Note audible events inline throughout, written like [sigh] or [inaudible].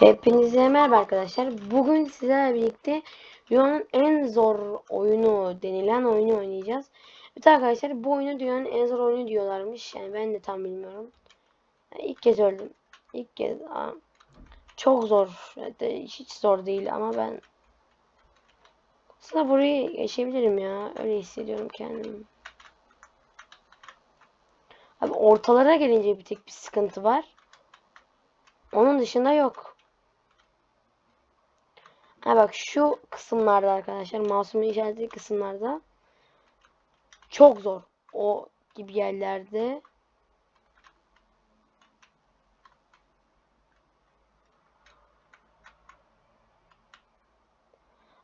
Hepinize merhaba arkadaşlar. Bugün sizlerle birlikte dünyanın en zor oyunu denilen oyunu oynayacağız. Evet arkadaşlar bu oyunu dünyanın en zor oyunu diyorlarmış. Yani ben de tam bilmiyorum. Yani ilk kez öldüm. İlk kez. Çok zor. Yani hiç zor değil ama ben aslında burayı geçebilirim ya. Öyle hissediyorum kendimi. Abi ortalara gelince bir tek bir sıkıntı var. Onun dışında yok. Ha bak şu kısımlarda arkadaşlar masumun işaretli kısımlarda çok zor. O gibi yerlerde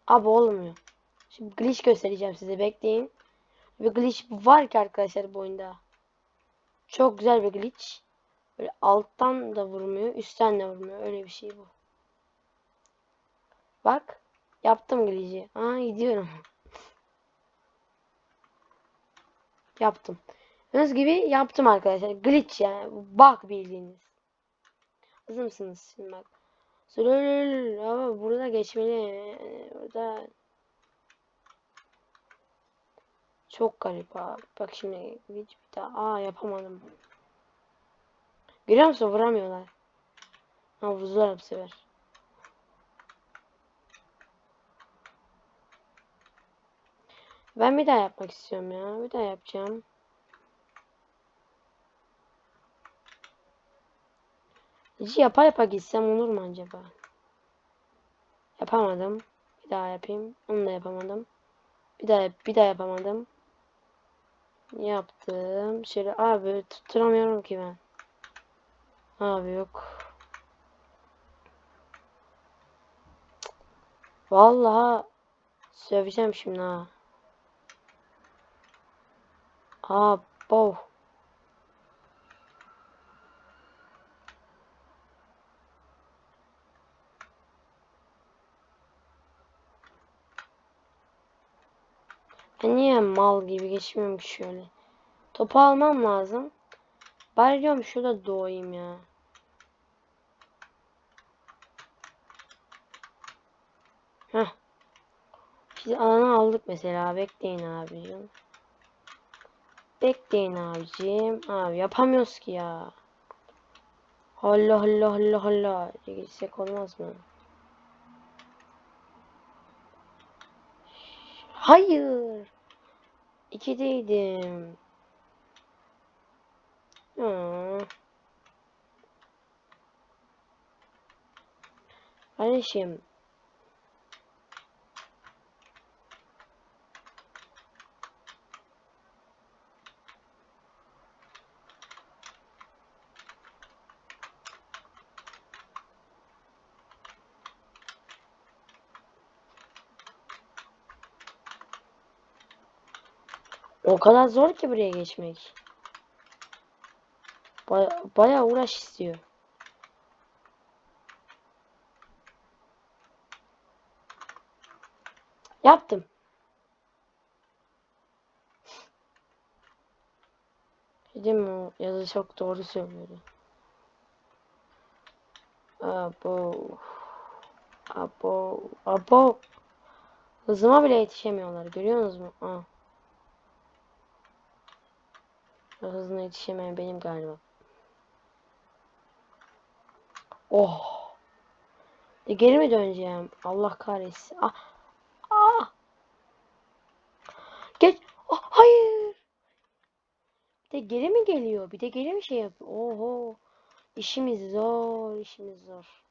Abi olmuyor. Şimdi glitch göstereceğim size bekleyin. Bir glitch var ki arkadaşlar bu oyunda. Çok güzel bir glitch. Böyle alttan da vurmuyor, üstten de vurmuyor. Öyle bir şey bu. Bak. Yaptım glitch'i. Aa gidiyorum. yaptım. Gördüğünüz gibi yaptım arkadaşlar. Glitch yani. Bug bildiğiniz. Hazır mısınız? Şimdi bak. Ama burada geçmeli. Burada çok garip abi. Bak şimdi glitch bir daha. Aa yapamadım. Görüyor musun? Vuramıyorlar. Ha vurdular bu sefer. Ben bir daha yapmak istiyorum ya. Bir daha yapacağım. Hiç yapa yapa gitsem olur mu acaba? Yapamadım. Bir daha yapayım. Onu da yapamadım. Bir daha bir daha yapamadım. Yaptım. Şöyle abi tutturamıyorum ki ben. Abi yok. Vallahi söveceğim şimdi ha. Abo. Ben niye mal gibi geçmiyorum ki şöyle. Topu almam lazım. Bari diyorum şurada doğayım ya. Heh. Şimdi alanı aldık mesela. Bekleyin abicim. Bekleyin abicim. Abi yapamıyoruz ki ya. Allah Allah Allah Allah. Gitsek olmaz mı? Hayır. İkideydim. Hmm. Kardeşim. O kadar zor ki buraya geçmek. Baya, bayağı uğraş istiyor. Yaptım. Dedim mi o yazı çok doğru söylüyordu. Abo. Abo. Abo. Hızıma bile yetişemiyorlar. Görüyorsunuz mu? Aa. Hızına yetişemeyen benim galiba. Oh. E geri mi döneceğim? Allah kahretsin. Ah. Ah. Geç. Oh, hayır. Bir de geri mi geliyor? Bir de geri mi şey yapıyor? Oho. İşimiz zor. işimiz zor.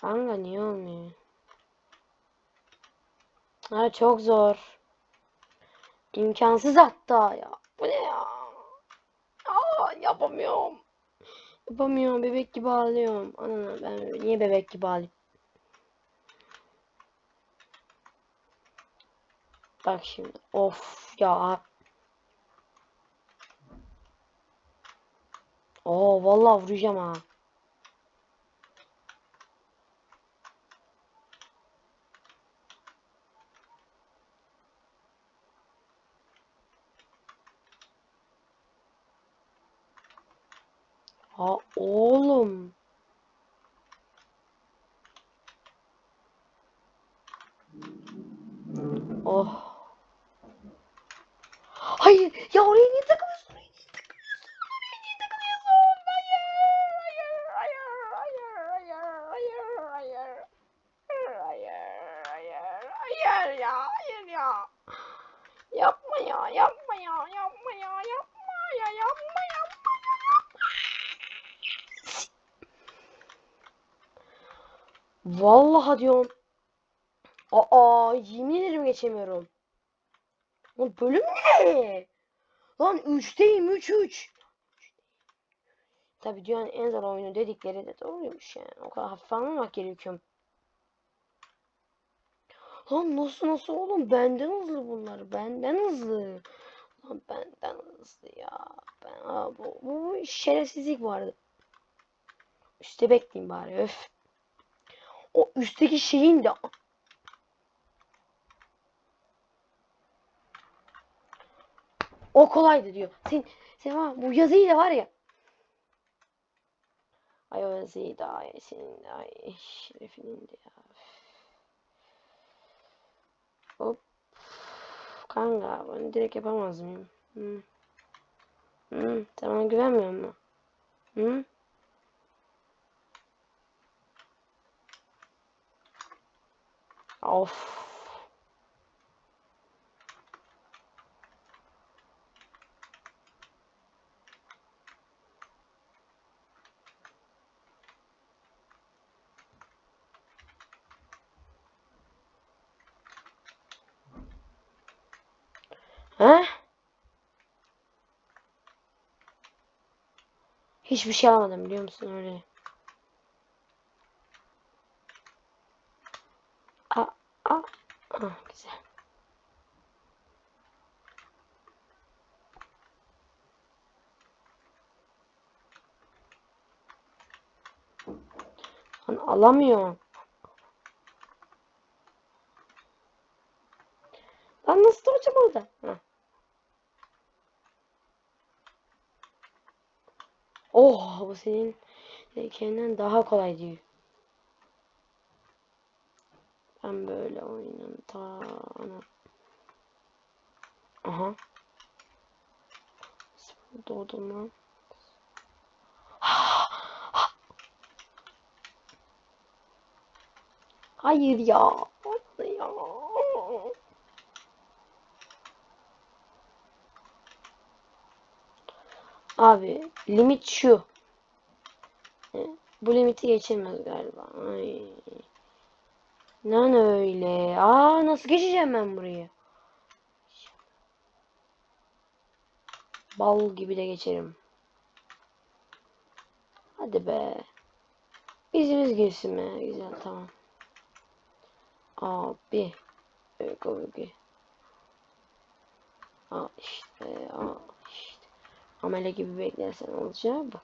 Kanka niye olmuyor? Ha çok zor. İmkansız hatta ya. Bu ne ya? Aa, yapamıyorum. Yapamıyorum. Bebek gibi ağlıyorum. Ana ben niye bebek gibi ağlayayım? Bak şimdi. Of ya. Oo vallahi vuracağım ha. Ha oğlum. Oh. Hayır ya oraya niye takılıyorsun? Oraya niye takılıyorsun? Oraya niye takılıyorsun? Hayır, hayır, hayır, hayır, hayır, hayır, hayır. Hayır, hayır, ya, hayır ya. Yapma ya, yapma ya, yapma ya, yapma ya, yapma ya, yapma. Vallahi diyorum. Aa, yemin ederim geçemiyorum. Lan bölüm ne? Lan 3'teyim 3 3. Tabii dünyanın en zor oyunu dedikleri de doğruymuş yani. O kadar hafife almamak gerekiyor. Lan nasıl nasıl oğlum? Benden hızlı bunlar. Benden hızlı. Lan benden hızlı ya. Ben aa, bu, bu, bu şerefsizlik vardı. Üste bekleyeyim bari öf. O üstteki şeyin de O kolaydı diyor. Sen, sen var, bu yazıyı da var ya. Ay o yazıyı da ay senin de ay şerefinin de ya. Hop. Kanka ben direkt yapamaz mıyım? Hı. Hı, bana güvenmiyor musun? Hı? Of. He? Hiçbir şey almadım biliyor musun öyle? A a ah, güzel. Lan alamıyorum. Lan nasıl duracağım orada? Heh. Oh bu senin kendinden daha kolay diyor. Ben böyle oynam ta ana. Aha. Doğdum lan. Hayır ya. Hayır ya. Abi limit şu. Bu limiti geçemez galiba. Ay. Lan öyle. Aa nasıl geçeceğim ben burayı? Bal gibi de geçerim. Hadi be. Bizimiz girsin be. Güzel tamam. Abi. Öyle öyle. Aa işte. Aa işte. Amele gibi beklersen olacağı bu.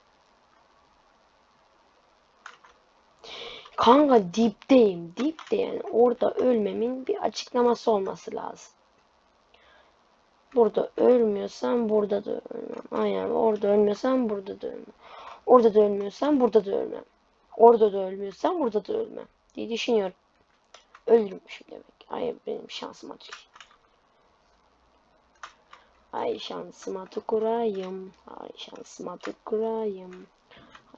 Kanka dipteyim. Dipte yani orada ölmemin bir açıklaması olması lazım. Burada ölmüyorsam burada da ölmem. Aynen orada ölmüyorsam burada da ölmem. Orada da ölmüyorsam burada da ölmem. Orada da ölmüyorsam burada da ölmem diye düşünüyorum. Ölürmüşüm demek. Ay benim şansıma tükür. Ay şansıma tüküreyim. Ay şansıma tüküreyim.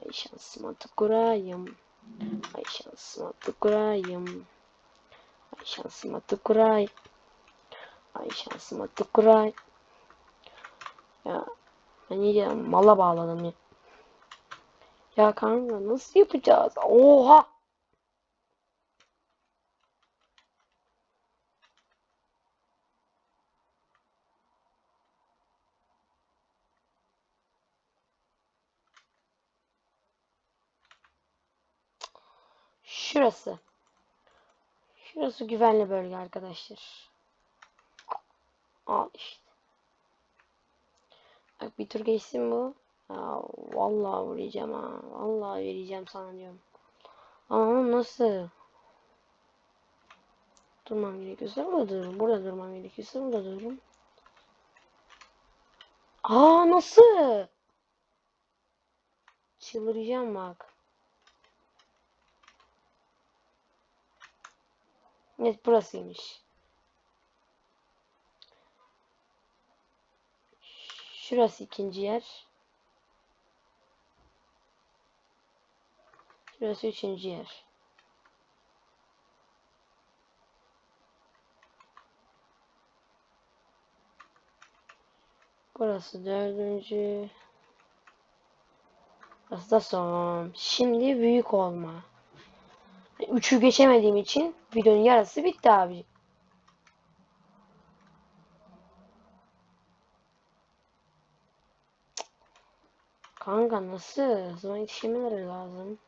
Ay şansıma tüküreyim. Ay şansıma tüküreyim. Ay şansıma tüküreyim. Ay şansıma tüküreyim. Ya ben iyice mala bağladım ya. Ya kanka nasıl yapacağız? Oha! Şurası. Şurası güvenli bölge arkadaşlar. Al işte. Bak bir tur geçsin bu. Ya vallahi vuracağım ha. Vallahi vereceğim sana diyorum. Ama nasıl? Durmam gerekiyorsa burada dururum. Burada durmam gerekiyorsa burada dururum. Aa nasıl? Çıldıracağım bak. Evet burasıymış. Şurası ikinci yer. Şurası üçüncü yer. Burası dördüncü. Burası da son. Şimdi büyük olma. Üçü geçemediğim için videonun yarısı bitti abi. Kanka nasıl? Hızıma yetişemeleri lazım.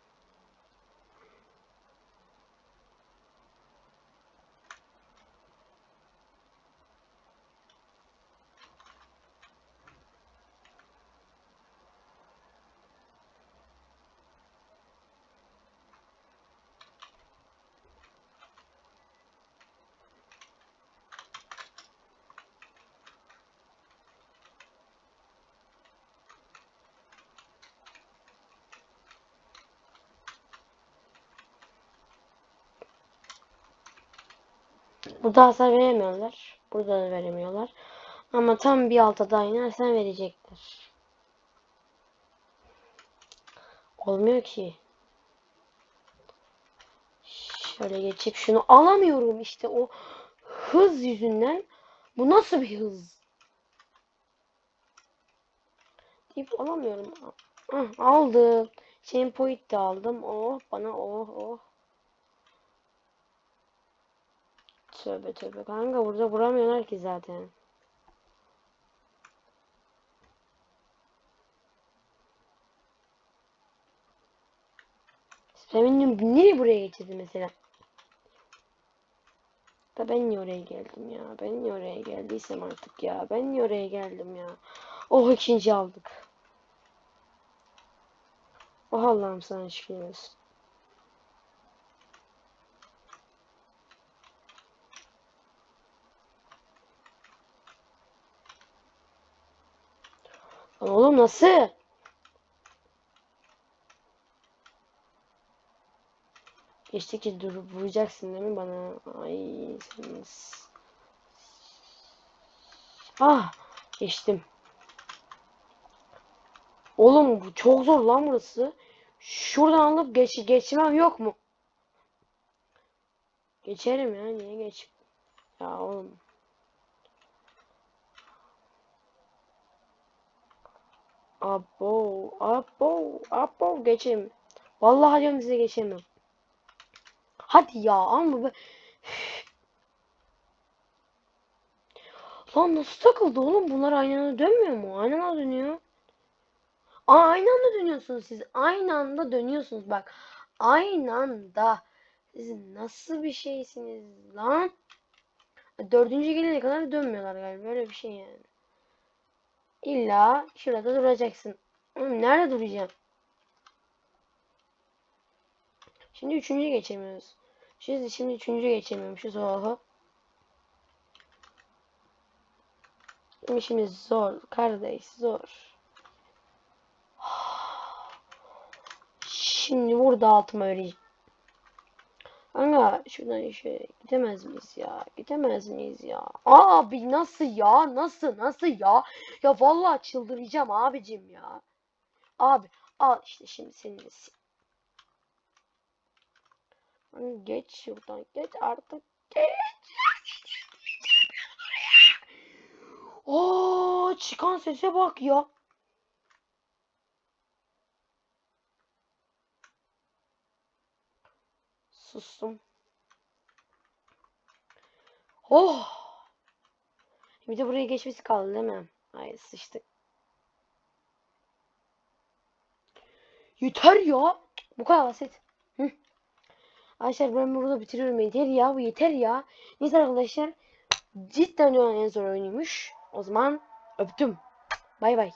Burada hasar veremiyorlar. Burada da veremiyorlar. Ama tam bir alta daha inersen verecekler. Olmuyor ki. Şöyle geçip şunu alamıyorum işte o hız yüzünden. Bu nasıl bir hız? Deyip alamıyorum. Ah, aldım. Chain point aldım. Oh bana oh oh. Tövbe tövbe kanka burada vuramıyorlar ki zaten. Feminim nereye buraya getirdi mesela? Da ben niye oraya geldim ya? Ben niye oraya geldiysem artık ya? Ben niye oraya geldim ya? Oh ikinci aldık. Oh Allah'ım sana şükür olsun. Oğlum nasıl? Geçtikçe durup vuracaksın değil mi bana? Ay sen nasıl- Ah geçtim. Oğlum bu çok zor lan burası. Şuradan alıp geç geçmem yok mu? Geçerim ya niye geç? Ya oğlum. Abo, abo, abo geçeyim. Vallahi diyorum size geçemem. Hadi ya ama be. Lan nasıl takıldı oğlum? Bunlar aynı anda dönmüyor mu? Aynı anda dönüyor. Aa, aynı anda dönüyorsunuz siz. Aynı anda dönüyorsunuz bak. Aynı anda. Siz nasıl bir şeysiniz lan? Dördüncü gelene kadar dönmüyorlar galiba. Böyle bir şey yani. İlla şurada duracaksın. Nerede duracağım? Şimdi üçüncü geçemiyoruz. Şimdi, şimdi üçüncü geçemiyormuşuz. Oho. Şimdi zor kardeş zor. [sighs] Şimdi burada altıma vereceğim. Kanka şuradan şöyle gidemez miyiz ya? Gidemez miyiz ya? Abi nasıl ya? Nasıl? Nasıl ya? Ya vallahi çıldıracağım abicim ya. Abi al işte şimdi senin Geç şuradan geç artık geç. Oo çıkan sese bak ya. Sustum. Oh. Bir de buraya geçmesi kaldı değil mi? Ay sıçtık. Yeter ya. Bu kadar basit. Hı. Arkadaşlar ben burada bitiriyorum. Yeter ya. Bu yeter ya. Neyse arkadaşlar. Cidden dünyanın en zor oyunuymuş. O zaman öptüm. Bay bay.